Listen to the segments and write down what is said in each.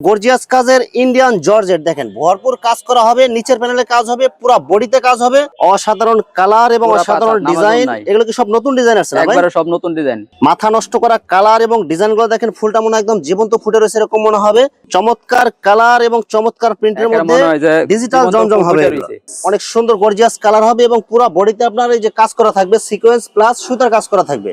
Gorgeous কাজের Indian georgette দেখেন ভরপুর কাজ করা হবে নিচের প্যানেলে কাজ হবে পুরো বডিতে কাজ হবে। অসাধারণ কালার এবং অসাধারণ ডিজাইন এগুলো কি সব নতুন ডিজাইন আছে? একবারে সব নতুন ডিজাইন মাথা নষ্ট করা কালার এবং ডিজাইনগুলো দেখেন ফুলটা মনে একদম জীবন্ত ফুটে রয়েছে এরকম মনে হবে। চমৎকার কালার এবং চমৎকার প্রিন্টের মধ্যে ডিজিটাল জমজম হবে। অনেক সুন্দর গর্জিয়াস কালার হবে এবং পুরো বডিতে আপনার এই যে কাজ করা থাকবে সিকোয়েন্স প্লাস সুতার কাজ করা থাকবে।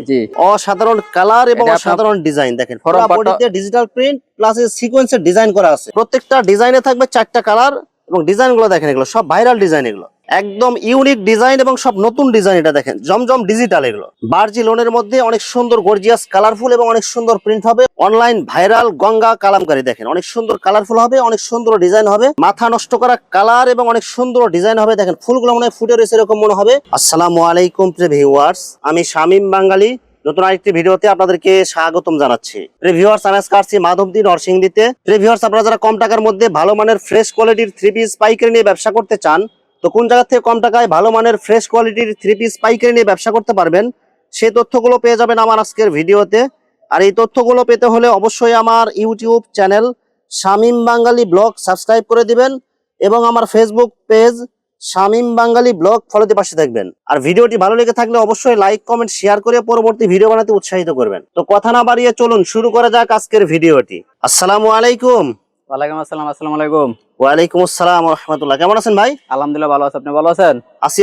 অসাধারণ কালার এবং অসাধারণ ডিজাইন দেখেন পুরো বডিতে ডিজিটাল প্রিন্ট প্লাস সিকোয়েন্সের ডিজাইন করা আছে। প্রত্যেকটা ডিজাইনে থাকবে চারটা কালার এবং ডিজাইনগুলো দেখেন এগুলো, সব ভাইরাল ডিজাইন এগুলো। একদম ইউনিক ডিজাইন এবং সব নতুন ডিজাইন এটা দেখেন, জমজম ডিজিটাল এগুলো। বার্জি লোনের মধ্যে অনেক সুন্দর গর্জিয়াস কালারফুল এবং অনেক সুন্দর প্রিন্ট হবে। অনলাইন ভাইরাল গঙ্গা কালামকারী দেখেন, অনেক সুন্দর কালারফুল হবে, অনেক সুন্দর ডিজাইন হবে। মাথা নষ্ট করা কালার এবং অনেক সুন্দর ডিজাইন হবে। দেখেন, ফুলগুলো মনে হয় ফুটে রয়েছে এরকম মনে হবে। আসসালামু আলাইকুম প্রিয় ভিউয়ার্স আমি শামীম বাঙালি নতুন আরেকটি ভিডিওতে আপনাদেরকে স্বাগতম জানাচ্ছি। রিভিউয়ার্স আমি আজকে আসছি মাধবদী নরসিংদীতে রিভিউয়ার্স আপনারা যারা কম টাকার মধ্যে ভালো মানের ফ্রেশ কোয়ালিটির থ্রি পিস পাইকারি নিয়ে ব্যবসা করতে চান, তো কোন জায়গা থেকে কম টাকায় ভালো মানের ফ্রেশ কোয়ালিটির থ্রি পিস পাইকারি নিয়ে ব্যবসা করতে পারবেন, সেই তথ্যগুলো পেয়ে যাবেন আমার আজকের ভিডিওতে। আর এই তথ্যগুলো পেতে হলে অবশ্যই আমার YouTube channel Shamim Bangali blog subscribe করে দিবেন এবং আমার Facebook page Shamim Bangali blog ফলোতে পাশে থাকবেন। আর ভিডিওটি ভালো লেগে থাকলে অবশ্যই লাইক কমেন্ট শেয়ার করে পরবর্তী ভিডিও বানাতে উৎসাহিত করবেন। তো কথা না বাড়িয়ে চলুন শুরু করা যাক আজকের ভিডিওটি। আসসালামু আলাইকুম। ওয়ালাইকুম আসসালাম আসসালামু আলাইকুম। ওয়ালাইকুম আসসালাম রহমতুল্লাহ। কেমন আছেন ভাই? আলহামদুলিল্লাহ ভালো আছেন আপনি ভালো আছেন?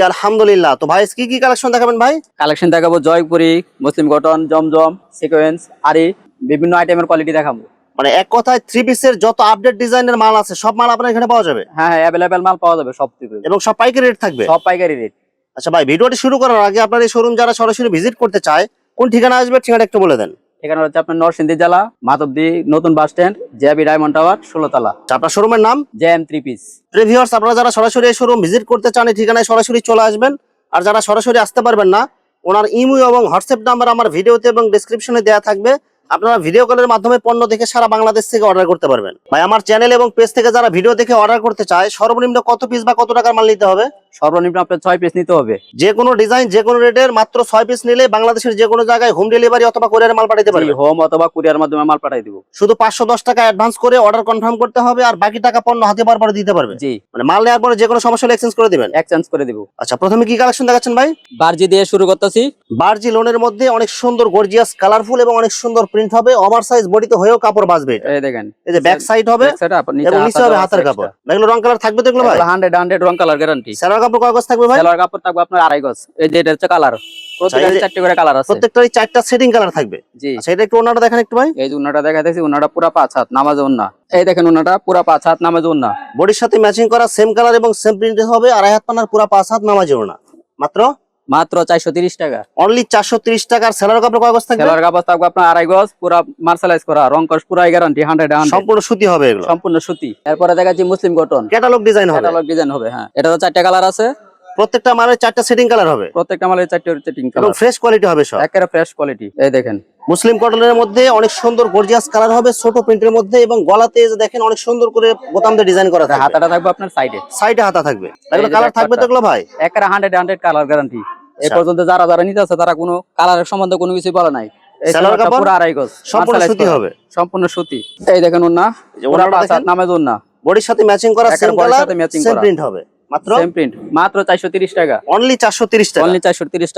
আলহামদুলিল্লাহ। তো ভাই কি কি কালেকশন দেখাবেন ভাই? কালেকশন দেখাবো জয়পুরি মুসলিম কটন জমজম সিকোয়েন্স আরি বিভিন্ন আইটেমের কোয়ালিটি দেখাবো। মানে এক কথায় থ্রি পিসের যত আপডেট ডিজাইনের মাল আছে সব মাল আপনার এখানে পাওয়া যাবে? হ্যাঁ হ্যাঁ অ্যাভেলেবেল মাল পাওয়া যাবে সব এবং সব পাইকারি রেট থাকবে? সব পাইকারি রেট আচ্ছা ভাই ভিডিওটি শুরু করার আগে আপনার এই শোরুম যারা সরাসরি ভিজিট করতে চায় কোন ঠিকানা আসবে ঠিকানা একটু বলে দেন। ঠিকানা হচ্ছে আপনার নরসিংদী জেলা মাধবদী নতুন bus stand JB diamond tower ষোলোতলা। আচ্ছা, আপনার শোরুমের নাম? জেএম থ্রি পিস রিভিউয়ার্স আপনারা যারা সরাসরি এই শোরুম ভিজিট করতে চান এই ঠিকানায় সরাসরি চলে আসবেন। আর যারা সরাসরি আসতে পারবেন না ওনার ইমো এবং হোয়াটসঅ্যাপ নাম্বার আমার ভিডিওতে এবং ডেসক্রিপশনে দেওয়া থাকবে। আপনারা ভিডিও কলের মাধ্যমে পণ্য দেখে সারা বাংলাদেশ থেকে অর্ডার করতে পারবেন। ভাই, আমার চ্যানেল এবং পেজ থেকে যারা ভিডিও দেখে অর্ডার করতে চায়, সর্বনিম্ন কত পিস বা কত টাকার মাল নিতে হবে? সর্বনিম্ন আপনার ছয় পিস নিতে হবে। যে কোনো ডিজাইন যে কোনো রেটের মাত্র ছয় পিস নিলে বাংলাদেশের যে কোনো জায়গায় হোম ডেলিভারি অথবা কোরিয়ার মাল পাঠাতে পারবে। হোম অথবা কুরিয়ার মাধ্যমে মাল পাঠাই দিব। শুধু পাঁচশো দশ টাকা অ্যাডভান্স করে অর্ডার কনফার্ম করতে হবে আর বাকি টাকা পণ্য হাতে পাওয়ার পরে দিতে পারবে। জি। মানে মাল নেওয়ার পরে যে কোনো সমস্যা হলে এক্সচেঞ্জ করে দিবেন। এক্সচেঞ্জ করে দিব। আচ্ছা প্রথমে কি কালেকশন দেখাচ্ছেন ভাই? বার্জি দিয়ে শুরু করতেছি। বার্জি লোনের মধ্যে অনেক সুন্দর গর্জিয়াস কালারফুল এবং অনেক সুন্দর প্রিন্ট হবে। ওভার সাইজ বডিতে হয়েও কাপড় বাঁচবে এই দেখেন এই যে ব্যাক সাইড হবে এবং নিচে হবে হাতের কাপড়। এগুলো রং কালার থাকবে তো এগুলো ভাই? 100 100 রং কালার গ্যারান্টি সেরার কাপড় কয় গজ থাকবে ভাই? সেলার কাপড় থাকবে আপনার আড়াই গজ। এই যে এটা হচ্ছে কালার। প্রত্যেকটা চারটি করে কালার আছে। প্রত্যেকটারই চারটা সেটিং কালার থাকবে? জি। আচ্ছা এটা একটু ওনাটা দেখেন একটু ভাই। এই যে উন্নাটা দেখাইতেছি উন্নাটা পুরা পাঁচ হাত নামাজ এই দেখেন পুরা পাঁচ হাত নামাজ বডির সাথে ম্যাচিং করা সেম কালার এবং সেম প্রিন্ট হবে আড়াই হাত পানার পুরা পাঁচ হাত নামাজে ওনা মাত্র? মাত্র চারশো তিরিশ টাকা। অনলি চারশো তিরিশ টাকার সেলার কাপড় কয় গজ থাকবে? সেলার কাপড় থাকবে আপনার আড়াই গজ পুরো মার্সালাইজ করা রং কস পুরো গ্যারান্টি হান্ড্রেড সম্পূর্ণ সুতি হবে এগুলো। সম্পূর্ণ সুতি। এরপরে দেখা যাচ্ছে মুসলিম কটন ক্যাটালগ ডিজাইন হবে। ক্যাটালগ ডিজাইন হবে হ্যাঁ। এটা তো চারটা কালার আছে। প্রত্যেকটা মালের চারটা সেটিং কালার হবে। প্রত্যেকটা মালের চারটে সেটিং কালার ফ্রেশ কোয়ালিটি হবে সব। একেবারে ফ্রেশ কোয়ালিটি এই দেখেন। মুসলিম কটনের মধ্যে অনেক সুন্দর গর্জিয়াস কালার হবে ছোট প্রিন্টের মধ্যে এবং গলাতে দেখেন অনেক সুন্দর করে বোতাম দিয়ে ডিজাইন করা থাকবে হাতাটা থাকবে আপনার সাইডে সাইডে হাতা থাকবে। যে কালার থাকবে তো ভাই? একেবারে হান্ড্রেড হান্ড্রেড কালার গ্যারান্টি এই আচ্ছা। পর্যন্ত যারা যারা নিতে আছে তারা কোনো কালারের সম্বন্ধে কোনো কিছু বলে নাই। সম্পূর্ণ সুতি হবে। সম্পূর্ণ সুতি। এই দেখেন ওরা? নামাজ ওন্না বডির সাথে ম্যাচিং করা একেবারে সেম কালার সেম প্রিন্ট হবে। মাত্র? সেম প্রিন্ট মাত্র টাকা। অনলি চারশো তিরিশ টাকা। অনলি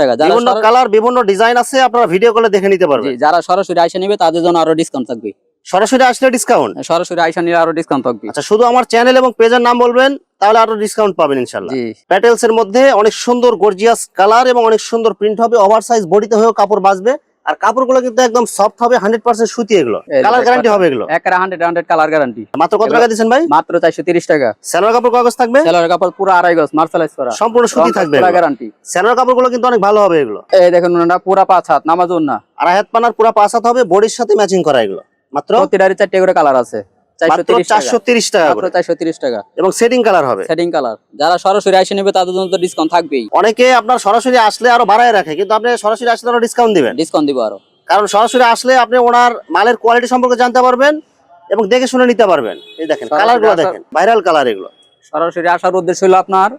টাকা যারা বিভিন্ন কালার বিভিন্ন ডিজাইন আছে আপনারা ভিডিও কলে দেখে নিতে পারবেন। যারা সরাসরি আইসা নিবে তাদের জন্য আরও ডিসকাউন্ট থাকবে। সরাসরি আসলে ডিসকাউন্ট সরাসরি আইসা নিলে আরও ডিসকাউন্ট থাকবে। আচ্ছা শুধু আমার চ্যানেল এবং পেজের নাম বলবেন তাহলে আরও ডিসকাউন্ট পাবেন ইনশাল্লাহ প্যাটেলস এর মধ্যে অনেক সুন্দর গর্জিয়াস কালার এবং অনেক সুন্দর প্রিন্ট হবে ওভার সাইজ বডিতে হয়েও কাপড় বাঁচবে। আর কাপড়গুলো কিন্তু একদম সফট হবে হান্ড্রেড পার্সেন্ট সুতি এগুলো। কালার গ্যারান্টি হবে এগুলো। একেবারে হান্ড্রেড হান্ড্রেড কালার গ্যারান্টি মাত্র কত টাকা দিচ্ছেন ভাই? মাত্র চারশো তিরিশ টাকা। স্যালোয়ার কাপড় কাগজ থাকবে? সেলার কাপড় পুরো আড়াই গজ মার্শালাইজ করা। সম্পূর্ণ সুতি থাকবে গ্যারান্টি স্যালোয়ার কাপড়গুলো কিন্তু অনেক ভালো হবে এগুলো। এই দেখেন ওনারা পুরা পাঁচ হাত নামাজ না আর হাত পানার পুরো পাঁচ হাত হবে বডির সাথে ম্যাচিং করা এগুলো। মাত্র? প্রতিটারই চারটে করে কালার আছে। অনেকে আপনার সরাসরি আসলে আরও বাড়ায় রাখে কিন্তু আপনি সরাসরি আসলে আরও ডিসকাউন্ট দিবেন। ডিসকাউন্ট দিব আরও। কারণ সরাসরি আসলে আপনি ওনার মালের কোয়ালিটি সম্পর্কে জানতে পারবেন এবং দেখে শুনে নিতে পারবেন। এই দেখেন কালারগুলো দেখেন ভাইরাল কালার এগুলো। সরাসরি আসার উদ্দেশ্য হলো আপনার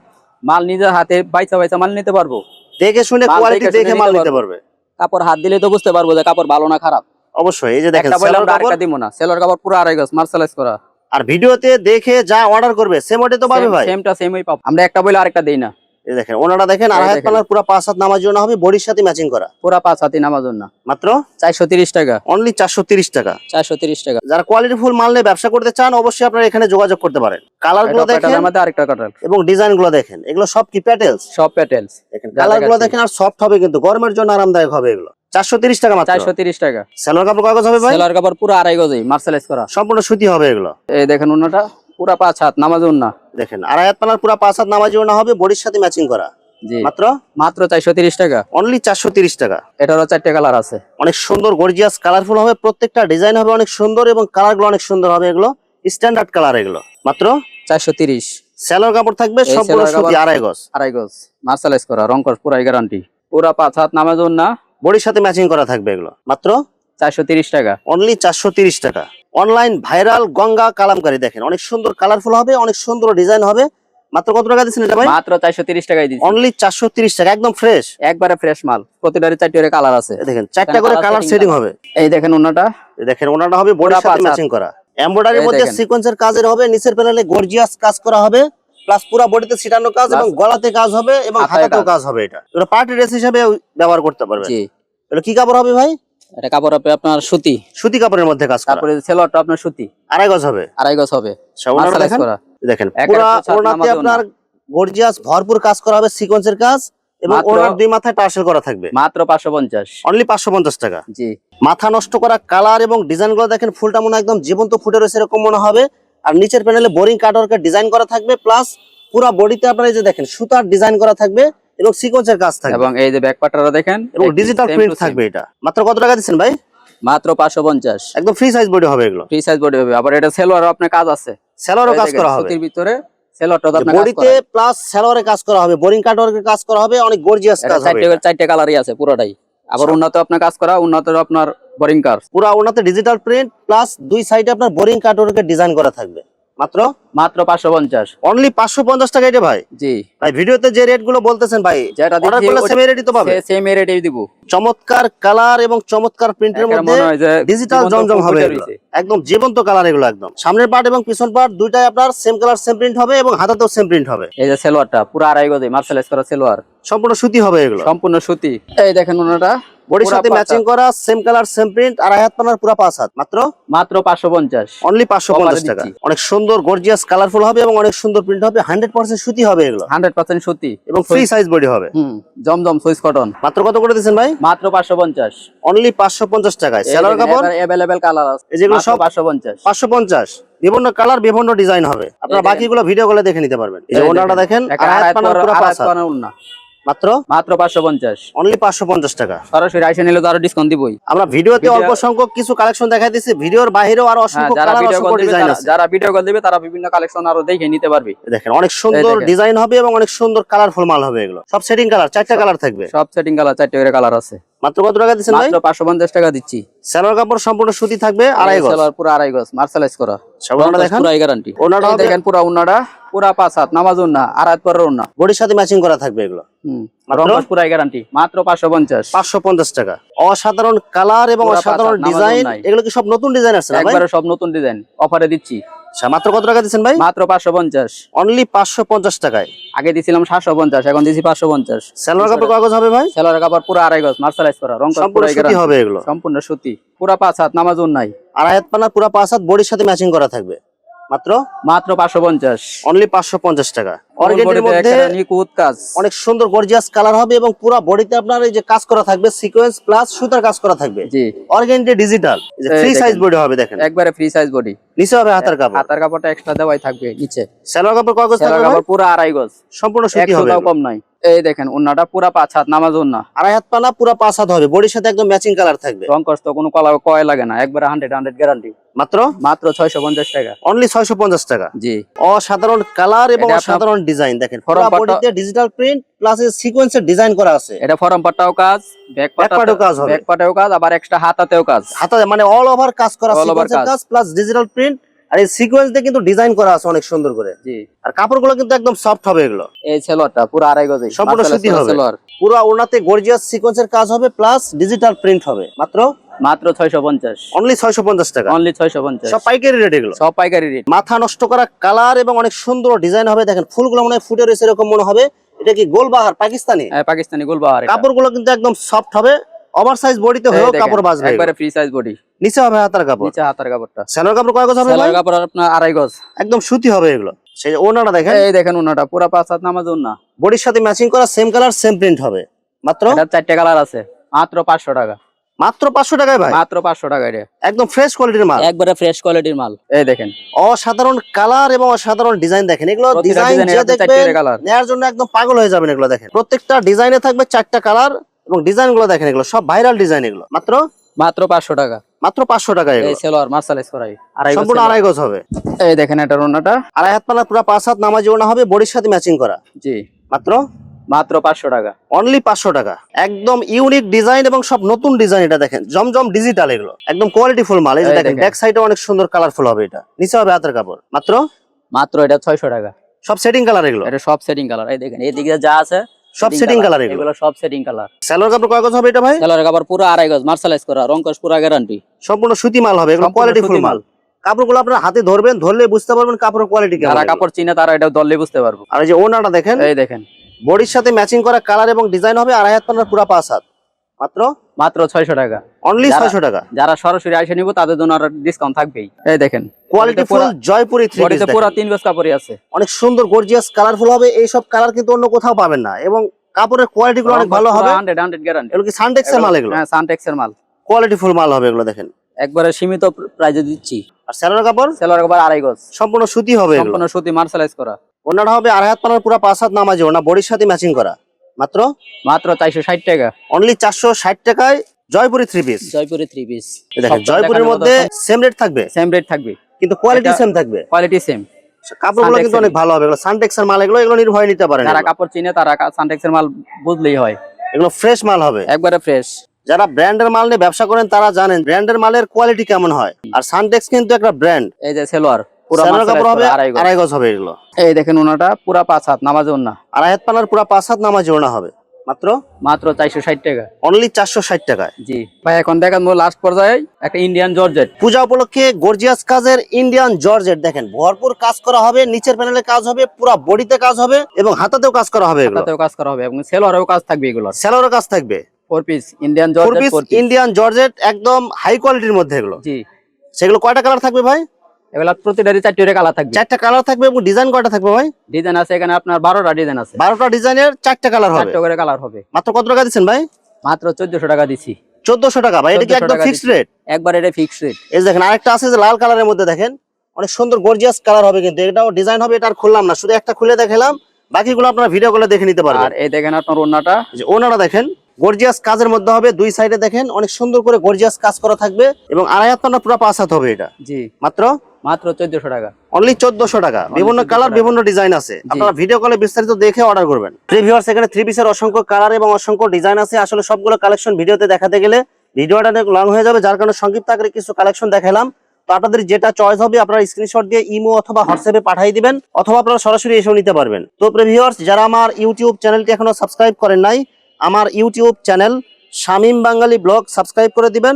মাল নিজের হাতে বাইচা বাইচা মাল নিতে পারব। দেখে শুনে কোয়ালিটি দেখে মাল নিতে পারবে। কাপড় হাত দিলে তো বুঝতে পারব যে কাপড় ভালো না খারাপ। অবশ্যই এই যে দেখেন একটা কাপড় দিব না। সেলোর কাপড় পুরো আড়াই গজ মার্শালাইজ করা। আর ভিডিওতে দেখে যা অর্ডার করবে সেম ওটাই তো পাবে ভাই? সেমটা সেমই পাবো। আমরা একটা আরেকটা দেই না। এই দেখেন ওনারা দেখেন আড়াই হাত দেখেন। পুরো পাঁচ হাত নামার জন্য হবে বডির সাথে ম্যাচিং করা। পুরা পাঁচ হাতি না মাত্র? চারশো তিরিশ টাকা। অনলি চারশো তিরিশ টাকা। চারশো তিরিশ টাকা। যারা কোয়ালিটি ফুল মাল নিয়ে ব্যবসা করতে চান অবশ্যই আপনারা এখানে যোগাযোগ করতে পারেন। কালারগুলো দেখেন প্যাটেলের আরেকটা কাটাল এবং ডিজাইনগুলো দেখেন। এগুলো সব কি প্যাটেলস সব প্যাটেলস দেখেন কালারগুলো দেখেন আর সফট হবে কিন্তু গরমের জন্য আরামদায়ক হবে এগুলো। চারশো তিরিশ টাকা মাত্র? চারশো তিরিশ টাকা। সালোয়ার কাপড় কাগজ হবে ভাই? সেলার কাপড় পুরো আড়াই গজই মার্শালাইজ করা। সম্পূর্ণ সুতি হবে এগুলো? এই দেখেন অন্যটা পুরা পাঁচ হাত নামাজন না দেখেন আড়াই হাত পানার পুরো পাঁচ হাত জন্য হবে বডির সাথে ম্যাচিং করা। জি। মাত্র? মাত্র চারশো তিরিশ টাকা। অনলি চারশো তিরিশ টাকা। এটারও চারটে কালার আছে। অনেক সুন্দর গর্জিয়াস কালারফুল হবে প্রত্যেকটা ডিজাইন হবে অনেক সুন্দর এবং কালারগুলো অনেক সুন্দর হবে এগুলো। স্ট্যান্ডার্ড কালার এগুলো। মাত্র? চারশো তিরিশ। স্যালোর কাপড় থাকবে সম্পূর্ণ সুতি আড়াই গজ। আড়াই গজ মার্শালাইজ করা রং রংকস পুরাই গ্যারান্টি পুরা পাঁচ হাত নামাজন না বডির সাথে ম্যাচিং করা থাকবে এগুলো। মাত্র? চারশো তিরিশ টাকা। অনলি চারশো তিরিশ টাকা। অনলাইন ভাইরাল গঙ্গা কালামকারী দেখেন। অনেক সুন্দর কালারফুল হবে অনেক সুন্দর ডিজাইন হবে। মাত্র কত টাকা দিচ্ছেন এটা ভাই? মাত্র চারশো তিরিশ টাকাই দিচ্ছি। অনলি চারশো তিরিশ টাকা একদম ফ্রেশ একবারে ফ্রেশ মাল। প্রতিটারই চারটে করে কালার আছে। দেখেন চারটা করে কালার সেটিং হবে। এই দেখেন অন্যটা এই দেখেন ওনাটা হবে পুরা সাথে ম্যাচিং করা। এমব্রয়ডারির মধ্যে। সিকোয়েন্সের কাজের হবে নিচের প্যানেলে গর্জিয়াস কাজ করা হবে। প্লাস পুরা বডিতে ছিটানো কাজ এবং গলাতে কাজ হবে এবং হাতাতেও কাজ। কাজ হবে এটা। এটা পার্টি ড্রেস হিসেবে ব্যবহার করতে পারবেন। জি। এটা কি কাপড় হবে ভাই? এটা কাপড় হবে আপনার সুতি। সুতি কাপড়ের মধ্যে কাজ করা। তারপরে সেলোয়ারটা আপনার সুতি। আড়াই গজ হবে। আড়াই গজ হবে। আচ্ছা, দেখেন? পুরা আপনার গর্জিয়াস ভরপুর কাজ করা হবে সিকোয়েন্সের কাজ এবং দুই মাথায় টার্সেল করা থাকবে। মাত্র পাঁচশো পঞ্চাশ। অনলি পাঁচশো পঞ্চাশ টাকা। জি। মাথা নষ্ট করা কালার এবং ডিজাইনগুলো দেখেন ফুলটা মনে হয় একদম জীবন্ত ফুটে রয়েছে এরকম মনে হবে। আর নিচের প্যানেলে বোরিং কাটওয়ার্কের ডিজাইন করা থাকবে প্লাস পুরো বডিতে আপনারা এই যে দেখেন সুতার ডিজাইন করা থাকবে। এবং সিকোয়েন্সের কাজ থাকবে। এবং এই যে ব্যাক পাটারও দেখেন এবং ডিজিটাল প্রিন্ট থাকবে এটা। মাত্র কত টাকা দিচ্ছেন ভাই? মাত্র পাঁচশো পঞ্চাশ। একদম ফ্রি সাইজ বডি হবে এগুলো। ফ্রি সাইজ বডি হবে। আবার এটা সেলোয়ার আপনার কাজ আছে। স্যালোয়ারও এই কাজ করা হবে। সুতির ভিতরে সেলোয়ারটা আপনার কাজ বডিতে প্লাস স্যালোয়ারে কাজ করা হবে। বোরিং কাটওয়ার্কের কাজ করা হবে। অনেক গর্জিয়াস কাজ হবে চারটে। চারটে কালারই আছে পুরোটাই। আবার উন্নত আপনার কাজ করা উন্নত আপনার বোরিং কার পুরা ওনাতে ডিজিটাল প্রিন্ট প্লাস দুই সাইডে আপনার বোরিং কাটওয়ার্কের ডিজাইন করা থাকবে। মাত্র? মাত্র পাঁচশো পঞ্চাশ। অনলি পাঁচশো পঞ্চাশ টাকা এটা ভাই? জি। ভাই ভিডিওতে যে রেটগুলো বলতেছেন ভাই যেটা অর্ডার করলে সেম রেটই তো পাবে। সেম রেটেই দিব। চমৎকার কালার এবং চমৎকার প্রিন্টের মধ্যে ডিজিটাল জমজম হবে। একদম জীবন্ত কালার এগুলো একদম। সামনের পার্ট এবং পিছন পার্ট দুইটাই আপনার সেম কালার সেম প্রিন্ট হবে এবং হাতাতেও সেম প্রিন্ট হবে। এই যে সেলোয়ারটা পুরো আড়াই গজে মার্শালাইজ করা সেলোয়ার। সম্পূর্ণ সুতি হবে এগুলো। সম্পূর্ণ সুতি। এই দেখেন ওনাটা। বডির সাথে ম্যাচিং করা সেম কালার সেম প্রিন্ট আড়াই হাত পানার পুরো পাঁচ হাত মাত্র? মাত্র পাঁচশো পঞ্চাশ। অনলি পাঁচশো পঞ্চাশ Offer এ টাকা। অনেক সুন্দর গর্জিয়াস কালারফুল হবে এবং অনেক সুন্দর প্রিন্ট হবে। হান্ড্রেড পার্সেন্ট সুতি হবে এগুলো। হান্ড্রেড পার্সেন্ট সুতি। এবং ফ্রি সাইজ বডি হবে। হুম জমজম সুইস কটন মাত্র কত করে দিচ্ছেন ভাই? মাত্র পাঁচশো পঞ্চাশ। অনলি পাঁচশো পঞ্চাশ টাকায়। সেলার কাপড়? অ্যাভেলেবেল কালার আছে। যেগুলো সব পাঁচশো পঞ্চাশ। পাঁচশো পঞ্চাশ। বিভিন্ন কালার বিভিন্ন ডিজাইন হবে। আপনারা বাকিগুলো ভিডিও করে দেখে নিতে পারবেন। এই যে ওনাটা দেখেন। আড়াই হাত পানার- পুরো পাঁচ হাত। মাত্র? মাত্র পাঁচশো পঞ্চাশ। অনলি পাঁচশো পঞ্চাশ টাকা। সরাসরি আইসে নিলে তো আরও ডিসকাউন্ট দিবই। আমরা ভিডিওতে ভিডিও- অল্প সংখ্যক কিছু কালেকশন দেখাই দিচ্ছি ভিডিওর বাইরেও আরও হ্যাঁ অসংখ্য যারা ভিডিও কল দিবে ডিজাইন তারা- আছে। যারা ভিডিও কল দিবে তারা বিভিন্ন কালেকশন আরও দেখে নিতে পারবে। দেখেন অনেক সুন্দর ডিজাইন হবে এবং অনেক সুন্দর কালারফুল মাল হবে এগুলো। সব সেটিং কালার চারটা কালার থাকবে। সব সেটিং কালার চারটে করে কালার আছে। মাত্র কত টাকা দিচ্ছেন ভাই? পাঁচশো পঞ্চাশ টাকা দিচ্ছি। সালোয়ার কাপড় সম্পূর্ণ সুতি থাকবে আড়াই গজ। সেলোয়ার পুরো আড়াই গজ মার্শালাইজ করা। সালোয়ারটা দেখেন। পুরাই গ্যারান্টি ওনাটা দেখেন পুরা উন্নাটা পুরা পাঁচ হাত নামাজ উন্না আর হাত পরের উন্না বডির সাথে ম্যাচিং করা থাকবে এগুলো? মাত্র? গ্যারান্টি মাত্র পাঁচশো পঞ্চাশ। পাঁচশো পঞ্চাশ টাকা। অসাধারণ কালার এবং অসাধারণ ডিজাইন এগুলো কি সব নতুন ডিজাইন আছে একবারে সব নতুন ডিজাইন অফারে দিচ্ছি। আচ্ছা, মাত্র কত টাকা দিচ্ছেন ভাই? মাত্র পাঁচশো পঞ্চাশ। অনলি পাঁচশো পঞ্চাশ টাকায়। আগে দিছিলাম সাতশো পঞ্চাশ এখন দিছি পাঁচশো পঞ্চাশ। সালোয়ার কাপড় কাগজ হবে ভাই? সেলোয়ার কাপড় পুরো আড়াই গজ মার্শালাইজ করা সম্পূর্ণ সুতি হবে এগুলো। সম্পূর্ণ সুতি পুরা পাঁচ হাত নামাজ নাই আড়াই হাত পানা পুরা পাঁচ হাত বডির সাথে ম্যাচিং করা থাকবে। মাত্র? মাত্র পাঁচশো পঞ্চাশ। অনলি পাঁচশো পঞ্চাশ টাকা। কাজ। অনেক সুন্দর গর্জিয়াস কালার হবে এবং পুরো বডিতে আপনার এই যে কাজ করা থাকবে সিকোয়েন্স প্লাস সুতার কাজ করা থাকবে। জি। Organdie digital free size body হবে দেখেন। একবারে ফ্রি সাইজ বডি নিচে হবে হাতার কাপড়। হাতার কাপড়টা এক্সট্রা দেওয়াই থাকবে নিচে। কাপড় কাগজ সেলোয়ার থাকবে পুরো আড়াই গজ। সম্পূর্ণ সুতি হবে। কম নাই। এই দেখেন উন্নাটা পুরা পাঁচ হাত নামাজ উন্না। আড়াই হাত পানা পুরো পাঁচ হাত হবে। বডির সাথে একদম ম্যাচিং কালার থাকবে। রং কষ্ট কোনো কলা কয় লাগে না একবারে হান্ড্রেড হান্ড্রেড গ্যারান্টি মাত্র? মাত্র ছয়শো পঞ্চাশ টাকা। অনলি ছয়শো পঞ্চাশ টাকা। জি। অসাধারণ কালার এবং অসাধারণ ডিজাইন দেখেন বডিতে ডিজিটাল প্রিন্ট প্লাস সিকোয়েন্সের ডিজাইন করা আছে। এটা ফরম পাটটাও কাজ ব্যাক Back কাজ হবে। ব্যাক পাটেও কাজ আবার এক্সট্রা হাতাতেও কাজ। হাতা মানে অল ওভার কাজ করা সিকোয়েন্সের। কাজ। প্লাস ডিজিটাল প্রিন্ট আর এই সিকোয়েন্স দিয়ে কিন্তু ডিজাইন করা আছে অনেক সুন্দর করে। জি। আর কাপড়গুলো কিন্তু একদম সফট হবে এগুলো। এই সেলোয়ারটা পুরো আড়াই গজ সম্পূর্ণ সুতি হবে। পুরো ওনাতে গর্জিয়াস সিকোয়েন্সের কাজ হবে প্লাস ডিজিটাল প্রিন্ট হবে। মাত্র? মাত্র ছয়শো পঞ্চাশ। অনলি ছয়শো পঞ্চাশ টাকা। অনলি ছয়শো পঞ্চাশ। সব পাইকারি রেট এগুলো। সব পাইকারি রেট মাথা নষ্ট করা কালার এবং অনেক সুন্দর ডিজাইন হবে। দেখেন ফুলগুলো মনে হয় ফুটে রয়েছে এরকম মনে হবে। এটা কি গোলবাহার পাকিস্তানি? হ্যাঁ পাকিস্তানি গোলবাহার। কাপড়গুলো কিন্তু একদম সফট হবে। ওভার সাইজ বডিতে হয়েও কাপড় বাঁচবে। একবারে ফ্রি সাইজ বডি নিচে হবে হাতার কাপড়। নিচে হাতার কাপড়টা। স্যালোর কাপড় কয় গজ হবে ভাই? সেলোয়ার কাপড় আপনার আড়াই গজ। একদম সুতি হবে এগুলো। সেই ওনাটা দেখেন। এই দেখেন ওনাটা পুরো পাঁচ হাত নামাজ না বডির সাথে ম্যাচিং করা সেম কালার সেম প্রিন্ট হবে। মাত্র? এটা চারটে কালার আছে মাত্র পাঁচশো টাকা। মাত্র পাঁচশো টাকায় ভাই? মাত্র পাঁচশো টাকা এটা একদম ফ্রেশ কোয়ালিটির মাল। একবারে ফ্রেশ কোয়ালিটির মাল। এই দেখেন। অসাধারণ কালার এবং অসাধারণ ডিজাইন দেখেন। এগুলো ডিজাইন যে দেখবেন কালার নেয়ার জন্য একদম পাগল হয়ে যাবেন এগুলো দেখেন। প্রত্যেকটা ডিজাইনে থাকবে চারটা কালার এবং ডিজাইনগুলো দেখেন এগুলো। সব ভাইরাল ডিজাইন এগুলো। মাত্র? মাত্র পাঁচশো টাকা। মাত্র পাঁচশো টাকা এই সেলোয়ার মার্শালাইজ করাই। আড়াই সম্পূর্ণ আড়াই গজ হবে। এই দেখেন এটা ওনাটা আড়াই হাত পালা পুরো পাঁচ হাত নামাজি ওনা হবে বডির সাথে ম্যাচিং করা। জি। মাত্র? মাত্র পাঁচশো টাকা। অনলি পাঁচশো টাকা। একদম ইউনিক ডিজাইন এবং সব নতুন ডিজাইন এটা দেখেন। জমজম ডিজিটাল এগুলো। একদম কোয়ালিটি ফুল মাল। এই যে দেখেন। ব্যাক সাইডে অনেক সুন্দর কালারফুল হবে এটা। নিচে হবে হাতের কাপড়। মাত্র? মাত্র এটা ছয়শো টাকা। সব সেটিং কালার এগুলো। এটা সব সেটিং কালার এই দেখেন এদিকে যা আছে সব সেটিং কালার এগুলো। সব সেটিং কালার স্যালোর কাপড় কয় গজ হবে এটা ভাই? সেলোয়ার কাপড় পুরো আড়াই গজ মার্শালাইজ করা রংকশ পুরো গ্যারান্টি সম্পূর্ণ সুতি মাল হবে এগুলো কোয়ালিটি ফুল মাল। কাপড়গুলো আপনার হাতে ধরবেন ধরলে বুঝতে পারবেন কাপড়ের কোয়ালিটি কেমন। যারা কাপড় চিনে তারা এটা ধরলে বুঝতে পারব। আর এই যে ওনাটা দেখেন এই দেখেন। বডির সাথে ম্যাচিং করা কালার এবং ডিজাইন হবে আড়াই হাত পান্নার পুরা পাঁচ হাত। মাত্র মাত্র ছয়শো টাকা। অনলি ছয়শো টাকা? যারা সরাসরি আসে নিব তাদের জন্য আর ডিসকাউন্ট থাকবেই। এই দেখেন কোয়ালিটি ফুল জয়পুরি থ্রি পুরো তিন গজ কাপড়ই আছে। অনেক সুন্দর গর্জিয়াস কালারফুল হবে এই সব কালার কিন্তু অন্য কোথাও পাবেন না। এবং কাপড়ের কোয়ালিটি গুলো অনেক ভালো হবে। হান্ড্রেড হান্ড্রেড গ্যারান্টি এগুলো কি সানটেক্সের মাল এগুলো? হ্যাঁ সানটেক্স এর মাল। কোয়ালিটি ফুল মাল হবে এগুলো দেখেন। একবারে সীমিত প্রাইজে দিচ্ছি। আর স্যালোর কাপড়? সেলোয়ার কাপড় আড়াই গজ। সম্পূর্ণ সুতি হবে সম্পূর্ণ সুতি মার্শালাইজ করা। ওনাটা হবে আড়াই হাত পানার পুরা পাঁচ হাত নামাজি ওনা বডির সাথে ম্যাচিং করা। মাত্র? মাত্র চারশো ষাট টাকা। অনলি চারশো ষাট টাকায় Jaipuri three piece Jaipuri three piece দেখেন জয়পুরের মধ্যে সেম রেট থাকবে? সেম রেট থাকবে। কিন্তু কোয়ালিটি সেম থাকবে? কোয়ালিটি সেম কাপড়গুলো কিন্তু অনেক ভালো হবে। এগুলো সানটেক্সের মাল এগুলো এগুলো নির্ভয় নিতে পারেন যারা কাপড় চিনে তারা সানটেক্স এর মাল বুঝলেই হয়। এগুলো ফ্রেশ মাল হবে। একবারে ফ্রেশ যারা ব্র্যান্ডের মাল নিয়ে ব্যবসা করেন তারা জানেন ব্র্যান্ডের মালের কোয়ালিটি কেমন হয়। আর সানটেক্স কিন্তু একটা ব্র্যান্ড এই যে সেলোয়ার। পুরো কাপড় হবে আড়াই গজ হবে এগুলো। এই দেখেন ওনাটা পুরা পাঁচ হাত নামাজ না আড়াই হাত পানার পুরা পাঁচ হাত নামাজি ওনা হবে। মাত্র? মাত্র চারশো ষাট টাকা। অনলি চারশো ষাট টাকায়। জি। ভাই এখন দেখেন লাস্ট পর্যায়ে একটা ইন্ডিয়ান জর্জেট পূজা উপলক্ষে গর্জিয়াস কাজের ইন্ডিয়ান জর্জেট দেখেন। ভরপুর কাজ করা হবে নিচের প্যানেলে কাজ হবে পুরা বডিতে কাজ হবে এবং হাতাতেও কাজ করা হবে কাজ করা হবে এবং সেলোয়ারেও কাজ থাকবে এগুলো। স্যালোরও কাজ থাকবে। Four piece Indian georgette Indian georgette একদম হাই কোয়ালিটির মধ্যে এগুলো। জি। সেগুলো কয়টা কালার থাকবে ভাই? এগুলা প্রতিটারই চারটি কালার থাকবে। চারটা কালার থাকবে এবং ডিজাইন কয়টা থাকবে ভাই? ডিজাইন আছে এখানে আপনার বারোটা ডিজাইন আছে। বারোটা ডিজাইনের চারটা কালার হবে। চারটে করে কালার হবে। মাত্র কত টাকা দিচ্ছেন ভাই? মাত্র চোদ্দশো টাকা দিচ্ছি। চোদ্দশো টাকা। ভাই এটা কি একদম ফিক্সড রেট একবার এটা ফিক্স রেট এই দেখেন আরেকটা আছে যে লাল কালারের মধ্যে দেখেন অনেক সুন্দর গর্জিয়াস কালার হবে কিন্তু। এটাও ডিজাইন হবে এটা আর খুললাম না। শুধু একটা খুলে দেখালাম বাকিগুলো আপনারা ভিডিও করে দেখে নিতে পারবেন। আর এই দেখেন আপনার ওনাটা যে দেখেন গর্জিয়াস কাজের মধ্যে হবে। দুই সাইডে দেখেন অনেক সুন্দর করে গর্জিয়াস কাজ করা থাকবে এবং আড়াই হাত পান্না পুরো পাঁচ হাত হবে এটা। জি। মাত্র? মাত্র চোদ্দশো টাকা। অনলি চোদ্দশো টাকা। বিভিন্ন কালার বিভিন্ন ডিজাইন আছে। আপনারা ভিডিও কলে বিস্তারিত দেখে অর্ডার করবেন। প্রিভিউয়ার্স এখানে থ্রি পিসের অসংখ্য কালার এবং অসংখ্য ডিজাইন আছে। আসলে সবগুলো কালেকশন ভিডিওতে দেখাতে গেলে ভিডিওটা অনেক লং হয়ে যাবে যার কারণে সংক্ষিপ্ত আকারে কিছু কালেকশন দেখালাম। তো আপনাদের যেটা চয়েস হবে আপনারা স্ক্রিনশট দিয়ে ইমো অথবা হোয়াটসঅ্যাপে পাঠিয়ে দিবেন অথবা আপনারা সরাসরি এসেও নিতে পারবেন। তো প্রিভিউয়ার্স যারা আমার ইউটিউব চ্যানেলটি এখনও সাবস্ক্রাইব করেন নাই আমার YouTube channel Shamim Bangali blog subscribe করে দিবেন।